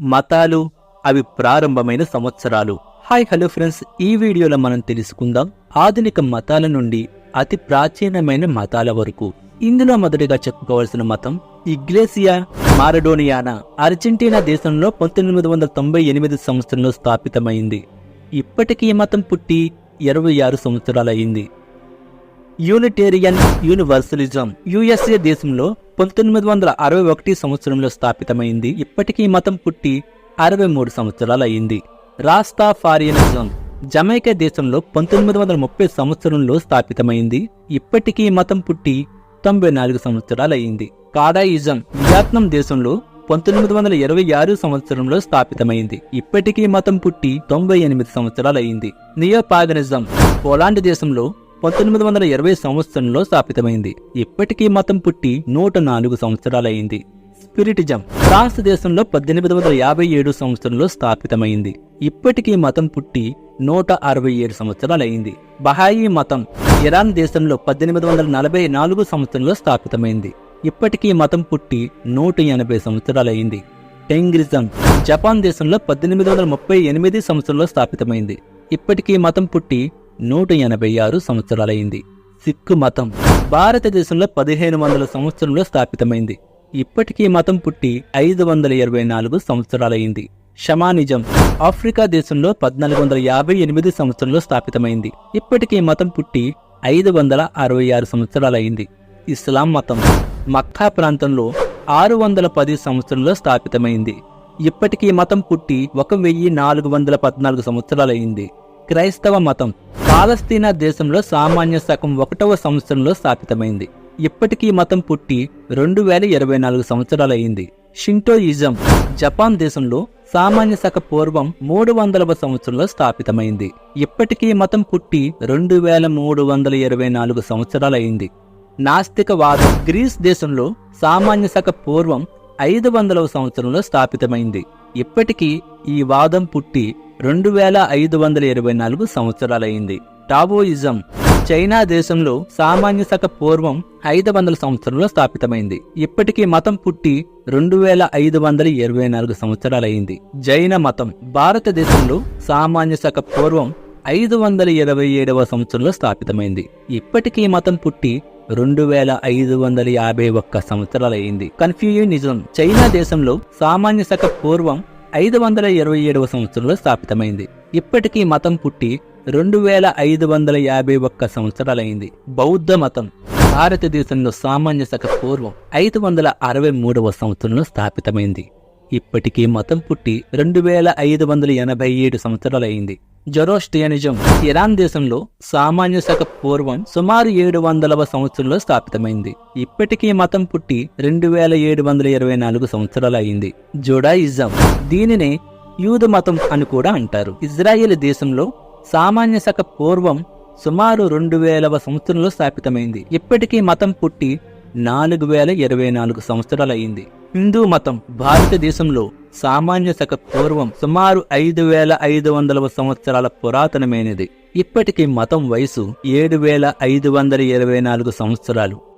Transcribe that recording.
మతాలు అవి ప్రారంభమైన సంవత్సరాలు. Hi hello friends. ఈ వీడియోలో మనం తెలుసుకుందాం ఆధునిక మతాల నుండి అతి ప్రాచీనమైన మతాల వరకు. ఇందులో మొదటిగా చెప్పుకోవాల్సిన మతం ఇగ్లేసియా మారడోనియానా. అర్జెంటీనా దేశంలో పంతొమ్మిది వందల తొంభై ఎనిమిది సంవత్సరంలో స్థాపితమైంది. ఇప్పటికీ ఈ మతం పుట్టి ఇరవై ఆరు సంవత్సరాలయ్యింది. యూనిటేరియన్ యూనివర్సలిజం యుఎస్ఏ దేశంలో పంతొమ్మిది వందల అరవై ఒకటి సంవత్సరంలో స్థాపితమైంది. ఇప్పటికీ మతం పుట్టి అరవై మూడు సంవత్సరాలు అయింది రాస్తా ఫారియనిజం జమైకా దేశంలో పంతొమ్మిది వందల ముప్పై సంవత్సరంలో స్థాపితమైంది. ఇప్పటికీ మతం పుట్టి తొంభై నాలుగు సంవత్సరాలు అయింది కాడాయిజం వియత్నం దేశంలో పంతొమ్మిది వందల ఇరవై ఆరు సంవత్సరంలో స్థాపితమైంది. ఇప్పటికీ మతం పుట్టి తొంభై ఎనిమిది సంవత్సరాలు అయింది నియోపాగనిజం పోలాండ్ దేశంలో పంతొమ్మిది వందల ఇరవై సంవత్సరంలో స్థాపితమైంది. ఇప్పటికీ మతం పుట్టి నూట నాలుగు సంవత్సరాలైంది. స్పిరిటిజం ఫ్రాన్స్ దేశంలో పద్దెనిమిది వందల యాభై ఏడు సంవత్సరంలో స్థాపితమైంది. ఇప్పటికీ మతం పుట్టి నూట అరవై ఏడు సంవత్సరాలైంది. బహాయి మతం ఇరాన్ దేశంలో పద్దెనిమిది వందల నలభై నాలుగు సంవత్సరంలో స్థాపితమైంది. ఇప్పటికీ మతం పుట్టి నూట ఎనభై సంవత్సరాలైంది. టెంగ్రిజం జపాన్ దేశంలో పద్దెనిమిది వందల ముప్పై ఎనిమిది సంవత్సరంలో స్థాపితమైంది. ఇప్పటికీ మతం పుట్టి నూట ఎనభై ఆరు సంవత్సరాలైంది. సిక్కు మతం భారతదేశంలో పదిహేను వందల సంవత్సరంలో స్థాపితమైంది. ఇప్పటికీ మతం పుట్టి ఐదు వందల ఇరవై నాలుగు సంవత్సరాలైంది. షమానిజం ఆఫ్రికా దేశంలో పద్నాలుగు వందల యాభై ఎనిమిది సంవత్సరంలో స్థాపితమైంది. ఇప్పటికీ మతం పుట్టి ఐదు వందల అరవై ఆరు సంవత్సరాలైంది. ఇస్లాం మతం మక్కా ప్రాంతంలో ఆరు వందల పది సంవత్సరంలో స్థాపితమైంది. ఇప్పటికీ మతం పుట్టి ఒక వెయ్యి నాలుగు వందల పద్నాలుగు సంవత్సరాలైంది. క్రైస్తవ మతం పాలస్తీనా దేశంలో సామాన్య శకం ఒకటవ సంవత్సరంలో స్థాపితమైంది. ఇప్పటికీ మతం పుట్టి రెండు వేల ఇరవై నాలుగు సంవత్సరాలయ్యింది. షింటోయిజం జపాన్ దేశంలో సామాన్య శక పూర్వం మూడు వందలవ సంవత్సరంలో స్థాపితమైంది. ఇప్పటికీ మతం పుట్టి రెండు వేల మూడు వందల ఇరవై నాలుగు సంవత్సరాలయ్యింది. నాస్తికవాదం గ్రీస్ దేశంలో సామాన్య శక పూర్వం ఐదు వందలవ సంవత్సరంలో స్థాపితమైంది. ఇప్పటికీ ఈ వాదం పుట్టి రెండు వేల ఐదు వందల ఇరవై నాలుగు సంవత్సరాలైంది టావోయిజం చైనా దేశంలో సామాన్య శక పూర్వం ఐదు వందల సంవత్సరంలో స్థాపితమైంది. ఇప్పటికీ మతం పుట్టి రెండు వేల ఐదు వందల ఇరవై నాలుగు సంవత్సరాలైంది జైన మతం భారతదేశంలో సామాన్య శక పూర్వం ఐదు వందల ఇరవై ఏడవ సంవత్సరంలో స్థాపితమైంది. ఇప్పటికీ మతం పుట్టి రెండు వేల ఐదు వందల యాభై ఒక్క సంవత్సరాలైంది కన్ఫ్యూనిజం చైనా దేశంలో సామాన్య శక పూర్వం ఐదు వందల ఇరవై ఏడవ సంవత్సరంలో స్థాపితమైంది. ఇప్పటికీ మతం పుట్టి రెండు వేల ఐదు వందల యాభై ఒక్క సంవత్సరాలైంది. బౌద్ధ మతం భారతదేశంలో సామాన్య శక పూర్వం ఐదు వందల అరవై మూడవ సంవత్సరంలో స్థాపితమైంది. ఇప్పటికీ మతం పుట్టి రెండు వేల ఐదు వందల ఎనభై ఏడు సంవత్సరాలైంది. జొరోస్టియనిజం ఇరాన్ దేశంలో సామాన్య శక పూర్వం సుమారు ఏడు వందలవ సంవత్సరంలో స్థాపితమైంది. ఇప్పటికీ మతం పుట్టి రెండు వేల ఏడు వందల ఇరవై నాలుగు సంవత్సరాలు అయింది. జుడాయిజం దీనినే యూద మతం అని కూడా అంటారు. ఇజ్రాయెల్ దేశంలో సామాన్య శక పూర్వం సుమారు రెండు వేలవ సంవత్సరంలో స్థాపితమైంది. ఇప్పటికీ మతం పుట్టి నాలుగు వేల ఇరవై నాలుగు సంవత్సరాలయ్యింది హిందూ మతం భారతదేశంలో సామాన్య శక పూర్వం సుమారు ఐదు వేల ఐదు వందల సంవత్సరాల పురాతనమైనది. ఇప్పటికీ మతం వయసు ఏడు వేల ఐదు వందల ఇరవై నాలుగు సంవత్సరాలు.